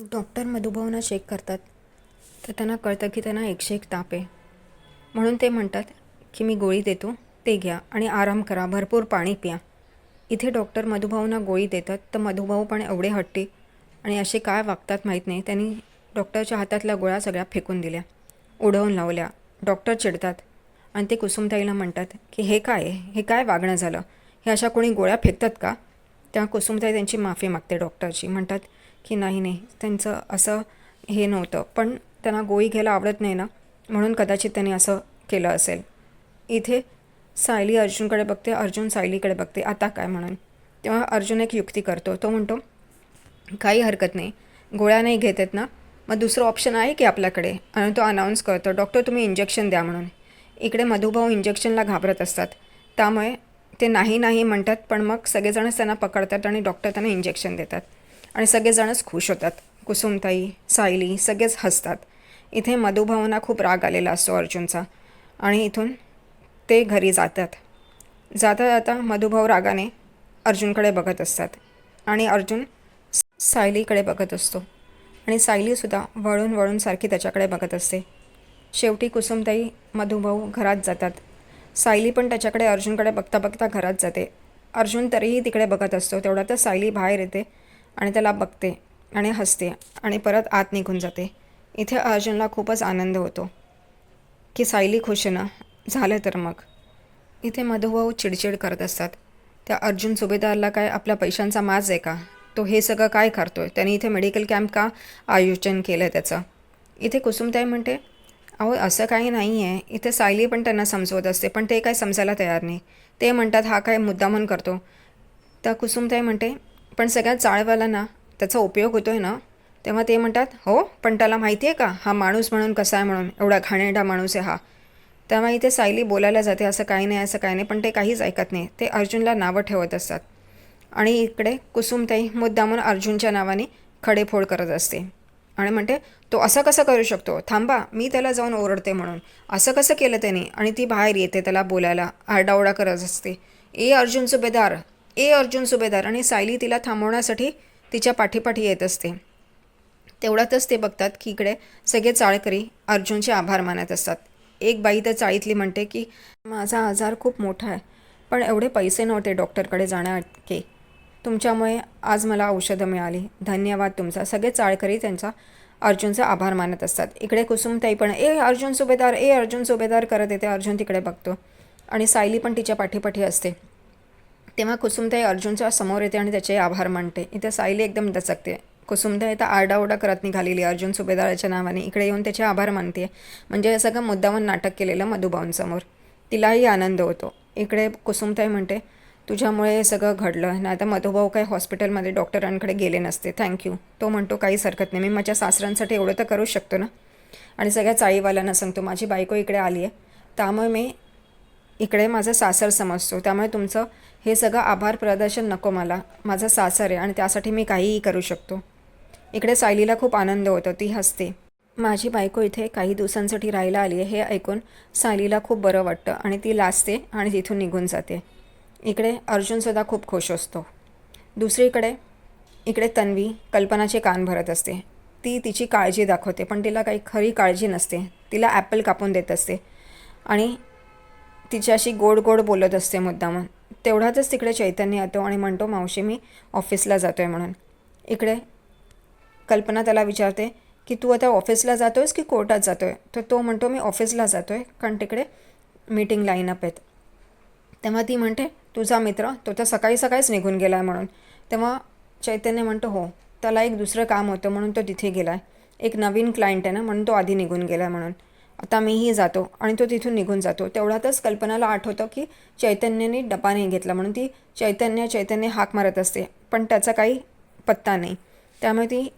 Doctor मधुभावना check करतात. तर त्यांना कळतं की त्यांना एकशे एक ताप आहे. म्हणून ते म्हणतात की मी गोळी देतो ते घ्या आणि आराम करा भरपूर पाणी प्या. इथे डॉक्टर मधुभाऊंना गोळी देतात तर मधुभाऊ पण एवढे हट्टी आणि असे काय वागतात माहीत नाही. त्यांनी डॉक्टरच्या हातातल्या गोळ्या सगळ्या फेकून दिल्या उडवून लावल्या. डॉक्टर चिडतात आणि ते कुसुमताईला म्हणतात की हे काय हे काय वागणं झालं? हे अशा कोणी गोळ्या फेकतात का? त्या कुसुमताई त्यांची माफी मागते डॉक्टरची. म्हणतात की नाही नाही त्यांचं असं हे नव्हतं. पण त्यांना गोळी घ्यायला आवडत नाही ना म्हणून कदाचित त्यांनी असं केलं असेल. इथे सायली अर्जुनकडे बघते अर्जुन सायलीकडे बघते. आता काय म्हणून? तेव्हा अर्जुन एक युक्ती करतो. तो म्हणतो काही हरकत नाही. गोळ्या नाही घेत आहेत ना? मग दुसरं ऑप्शन आहे की आपल्याकडे? आणि तो अनाऊन्स करतो डॉक्टर तुम्ही इंजेक्शन द्या म्हणून. इकडे मधुभाऊ इंजेक्शनला घाबरत असतात. त्यामुळे ते नाही नाही म्हणतात पण मग सगळेजणच त्यांना पकडतात आणि डॉक्टर त्यांना इंजेक्शन देतात. आणि सगळेजणच खुश होतात. कुसुमताई सायली सगळेच हसतात. इथे मधुभावना खूप राग आलेला असतो अर्जुनचा. आणि इथून ते घरी जातात. जाता जाता मधुभाऊ रागाने अर्जुनकडे बघत असतात. आणि अर्जुन सायलीकडे बघत असतो. आणि सायलीसुद्धा वळून वळून सारखी त्याच्याकडे बघत असते. शेवटी कुसुमताई मधुभाऊ घरात जातात. सायली पण त्याच्याकडे अर्जुनकडे बघता बघता घरात जाते. अर्जुन तरीही तिकडे बघत असतो. तेवढ्यातच सायली बाहेर येते. आणि त्याला बघते आणि हसते आणि परत आत निघून जाते. इथे अर्जुनला खूपच आनंद होतो. की सायली खुश आहे ना? झालं तर मग. इथे मधुभाऊ चिडचिड करत असतात. त्या अर्जुन सुभेदारला काय आपल्या पैशांचा माज आहे का? तो हे सगळं काय करतोय? त्यांनी इथे मेडिकल कॅम्प का आयोजन केलं आहे त्याचं? इथे कुसुमताई म्हणते अहो असं काही नाही आहे इथे सायली पण त्यांना समजवत असते पण ते काय समजायला तयार नाही. ते म्हणतात हा काय मुद्दामन करतो. तर कुसुमताई म्हणते पण सगळ्या चाळवाला ना त्याचा उपयोग होतो आहे ना तेव्हा ते म्हणतात हो पण त्याला माहिती आहे का? हा माणूस म्हणून कसा आहे म्हणून? एवढा घाणेरडा माणूस आहे हा. तेव्हा इथे सायली बोलायला जाते असं काही नाही असं काही नाही पण ते काहीच ऐकत नाही. ते अर्जुनला नावं ठेवत असतात. आणि इकडे कुसुमताई मुद्दामून अर्जुनच्या नावाने खडेफोड करत असते. आणि म्हणते तो असं कसं करू शकतो? थांबा मी त्याला जाऊन ओरडते म्हणून. असं कसं केलं त्याने? आणि ती बाहेर येते त्याला बोलायला आरडाओरडा करत असते. ए अर्जुन सुभेदार ए अर्जुन सुभेदार आणि सायली तिला थांबवण्यासाठी तिच्या पाठीपाठी येत असते. तेवढ्यातच ते बघतात की इकडे सगळे चाळकरी अर्जुनचे आभार मानत असतात. एक बाई तर चाळीतली म्हणते की माझा आजार खूप मोठा आहे पण एवढे पैसे नव्हते डॉक्टरकडे जाण्याके तुमच्यामुळे आज मला औषधं मिळाली. धन्यवाद तुमचा. सगळे चाळकरी त्यांचा अर्जुनचा आभार मानत असतात. इकडे कुसुमताई पण ए अर्जुन सुभेदार ए अर्जुन सुभेदार करत येते. अर्जुन तिकडे बघतो. आणि सायली पण तिच्या पाठीपाठी असते. तेव्हा कुसुमताई अर्जुनच्या समोर येते आणि त्याचे आभार मानते. इथे सायली एकदम दचकते. कुसुमताई आता आरडाओरडा करत निघालेली अर्जुन सुभेदाराच्या नावाने इकडे येऊन त्याचे आभार मानते. म्हणजे हे सगळं मुद्दामून नाटक केलेलं मधुभाऊंसमोर तिलाही आनंद होतो. इकडे कुसुमताई म्हणते तुझ्यामुळे हे सगळं घडलं. नाही तर मधुभाऊ काही हॉस्पिटलमध्ये डॉक्टरांकडे गेले नसते. थँक्यू तो म्हणतो काहीच हरकत नाही. मी माझ्या सासऱ्यांसाठी एवढं तर करू शकतो ना? आणि सगळ्या चाळीवाल्यांना सांगतो माझी बायको इकडे आली आहे. त्यामुळे मी इकडे माझं सासर समजतो. त्यामुळे तुमचं हे सगळं आभार प्रदर्शन नको मला. माझं सासर आहे आणि त्यासाठी मी काहीही करू शकतो. इकडे सायलीला खूप आनंद होतो. ती हसते. माझी बायको इथे काही दिवसांसाठी राहायला आली आहे हे ऐकून सायलीला खूप बरं वाटतं आणि ती लाजते आणि तिथून निघून जाते. इकडे अर्जुनसुद्धा खूप खुश असतो. दुसरीकडे इकडे तन्वी कल्पनाचे कान भरत असते. ती तिची काळजी दाखवते पण तिला काही खरी काळजी नसते. तिला ॲपल कापून देत असते. आणि तिच्याशी गोड गोड बोलत असते मुद्दामून तेवढ्यातच तिकडे चैतन्य येतो आणि म्हणतो मावशी मी ऑफिसला जातो आहे म्हणून. इकडे. कल्पना त्याला विचारते की तू आता ऑफिसला जातो आहेस की कोर्टात जातो आहे तर तो म्हणतो मी ऑफिसला जातो आहे कारण तिकडे मीटिंग लाईनअप आहेत. तेव्हा ती म्हणते तुझा मित्र तो तर सकाळी सकाळीच निघून गेला आहे म्हणून. तेव्हा चैतन्य म्हणतो हो त्याला एक दुसरं काम होतं म्हणून तो तिथे गेला आहे एक नवीन क्लायंट आहे ना म्हणून तो आधी निघून गेला आहे म्हणून. आता मीही जातो आणि तो तिथून निघून जातो. तेवढ्यातच कल्पनाला आठवतं की चैतन्याने डबा नाही घेतला म्हणून ती चैतन्य चैतन्य हाक मारत असते. पण त्याचा काही पत्ता नाही. त्यामुळे ती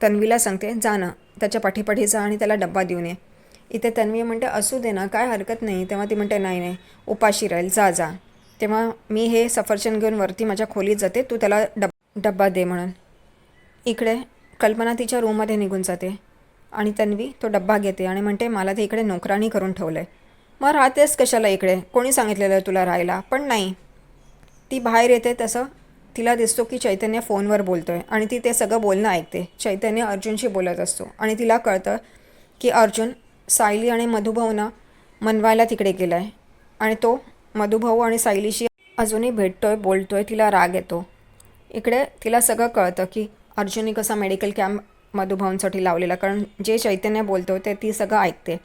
तन्वीला सांगते जा ना त्याच्या पाठीपाठी जा आणि त्याला डब्बा देऊन ये. इथे तन्वी म्हणते असू दे ना काय हरकत नाही. तेव्हा ती म्हणते नाही नाही उपाशी राहील जा जा. तेव्हा मी हे सफरचंद घेऊन वरती माझ्या खोलीत जाते तू त्याला डब डब्बा दे म्हणून. इकडे कल्पना तिच्या रूममध्ये निघून जाते. आणि तन्वी तो डब्बा घेते आणि म्हणते मला ते इकडे नोकरानी करून ठेवलं आहे मग राहतेस कशाला इकडे? कोणी सांगितलेलं तुला राहायला? पण नाही. ती बाहेर येते तसं तिला दिसतो की चैतन्य फोनवर बोलतो आहे आणि ती ते सगळं बोलणं ऐकते. चैतन्य अर्जुनशी बोलत असतो आणि तिला कळतं की अर्जुन सायली आणि मधुभाऊना मनवायला तिकडे गेला आहे आणि तो मधुभाऊ आणि सायलीशी अजूनही भेटतोय बोलतोय तिला राग येतो. इकडे तिला सगळं कळतं की अर्जुनने कसा मेडिकल कॅम्प मधुभाऊंसाठी लावलेला कारण जे चैतन्य बोलतो ते ती सगळं ऐकते.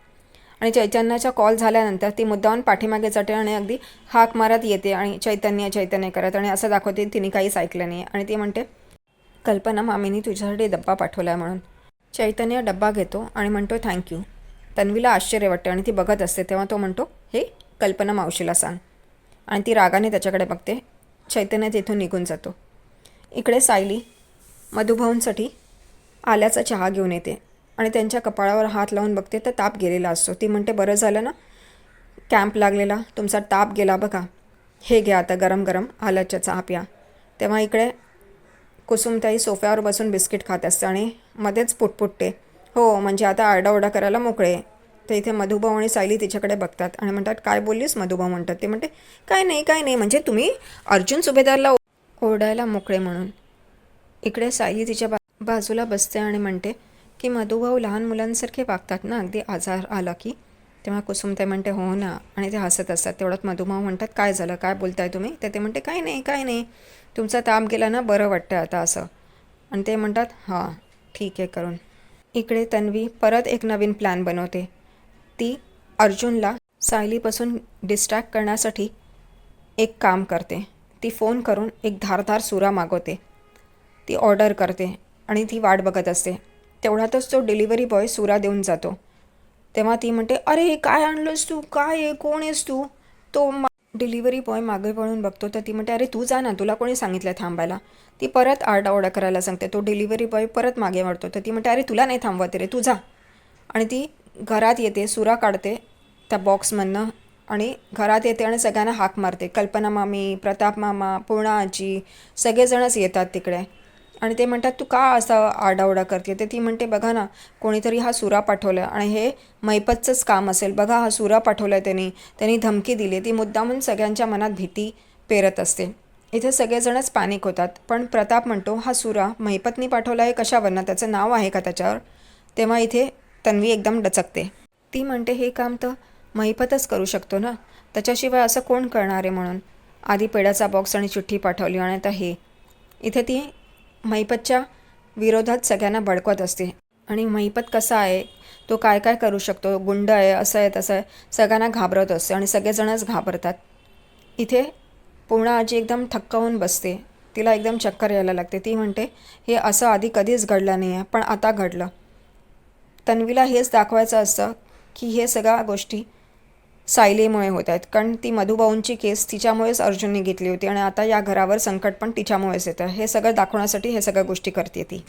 आणि चैतन्याचा कॉल झाल्यानंतर ती मुद्दाहून पाठीमागे जाते आणि अगदी हाक मारत येते आणि चैतन्य चैतन्य करत आणि असं दाखवते तिने काहीच ऐकलं नाही आणि ती म्हणते कल्पना मामीनी तुझ्यासाठी डब्बा पाठवला आहे म्हणून. चैतन्य डब्बा घेतो आणि म्हणतो थँक्यू तन्वीला आश्चर्य वाटते आणि ती बघत असते तेव्हा तो म्हणतो हे कल्पना मावशीला सांग. आणि ती रागाने त्याच्याकडे बघते. चैतन्य तिथून निघून जातो. इकडे सायली मधुभाऊंसाठी आल्याचा चहा घेऊन येते. आणि त्यांच्या कपाळावर हात लावून बघते तर ताप गेलेला असतो. ती म्हणते बरं झालं ना? कॅम्प लागलेला. तुमचा ताप गेला बघा. हे घ्या आता गरम गरम आल्याच्या चहा प्या. तेव्हा इकडे कुसुमताई सोफ्यावर बसून बिस्किट खात असते आणि मध्येच पुटपुटते. हो म्हणजे आता आरडाओरडा करायला मोकळे तर इथे मधुभाऊ आणि सायली तिच्याकडे बघतात आणि म्हणतात काय बोललीस मधुभाऊ म्हणतात. ते म्हणते काय नाही काय नाही. म्हणजे तुम्ही अर्जुन सुभेदारला ओरडायला मोकळे म्हणून. इकडे सायली तिच्या बा बाजूला बसते आणि म्हणते की मधुभाऊ लहान मुलांसारखे वागतात ना? अगदी आजार आला की? तेव्हा कुसुमताई म्हणते हो ना. आणि ते हसत असतात. तेवढ्यात मधुभाऊ म्हणतात काय झालं? काय बोलताय तुम्ही? तर ते म्हणते काय नाही काय नाही. तुमचा ताप गेला ना? बरं वाटतं आता असं. आणि ते म्हणतात हां ठीक आहे करून. इकडे तन्वी परत एक नवीन प्लॅन बनवते. ती अर्जुनला सायलीपासून डिस्ट्रॅक्ट करण्यासाठी एक काम करते. ती फोन करून एक धारधार सुरा मागवते. ती ऑर्डर करते. आणि ती वाट बघत असते. तेवढ्यातच तो डिलिव्हरी बॉय सुरा देऊन जातो. तेव्हा ती म्हणते अरे काय आणलंस तू? काय आहे? कोण आहेस तू? तो मा डिलिव्हरी बॉय मागे वळून बघतो. तर ती म्हणते अरे तू जा ना तुला कोणी सांगितलं थांबायला? ती परत आरडाओरडा करायला सांगते. तो डिलिव्हरी बॉय परत मागे वळतो तर ती म्हणते अरे तुला नाही थांबवत रे तू जा. आणि ती घरात येते सुरा काढते त्या बॉक्समधनं आणि घरात येते आणि सगळ्यांना हाक मारते. कल्पना मामी प्रताप मामा पूर्णा आजी सगळेजणच येतात तिकडे. आणि ते म्हणतात तू का असा आडाओडा करते तर ती म्हणते बघा ना कोणीतरी हा सुरा पाठवला आणि हे मैपतचंच काम असेल. बघा हा सुरा पाठवला आहे त्यांनी. त्यांनी धमकी दिली. ती मुद्दामून सगळ्यांच्या मनात भीती पेरत असते. इथे सगळेजणच पॅनिक होतात. पण प्रताप म्हणतो हा सुरा मैपतनी पाठवला आहे कशावरनं? त्याचं नाव आहे का त्याच्यावर? तेव्हा इथे तन्वी एकदम डचकते. ती म्हणते हे काम तर महिपतच करू शकतो ना? त्याच्याशिवाय असं कोण करणार आहे म्हणून? आधी पेड्याचा बॉक्स आणि चिठ्ठी पाठवली आणि आता हे. इथे ती महिपतच्या विरोधात सगळ्यांना भडकवत असते. आणि महिपत कसा आहे? तो काय काय करू शकतो? गुंड आहे असं आहे तसं आहे. सगळ्यांना घाबरत असते आणि सगळेजणच घाबरतात. इथे पूर्णा आजी एकदम थक्क होऊन बसते. तिला एकदम चक्कर यायला लागते. ती म्हणते हे असं आधी कधीच घडलं नाही आहे पण आता घडलं. तन्वीला हेच दाखवायचं असतं की हे सगळ्या गोष्टी सायलीमुळे होत आहेत. कारण ती मधुभाऊंची केस तिच्यामुळेच अर्जुनने घेतली होती आणि आता या घरावर संकट पण तिच्यामुळेच येतं. हे सगळं दाखवण्यासाठी हे सगळ्या गोष्टी करते ती.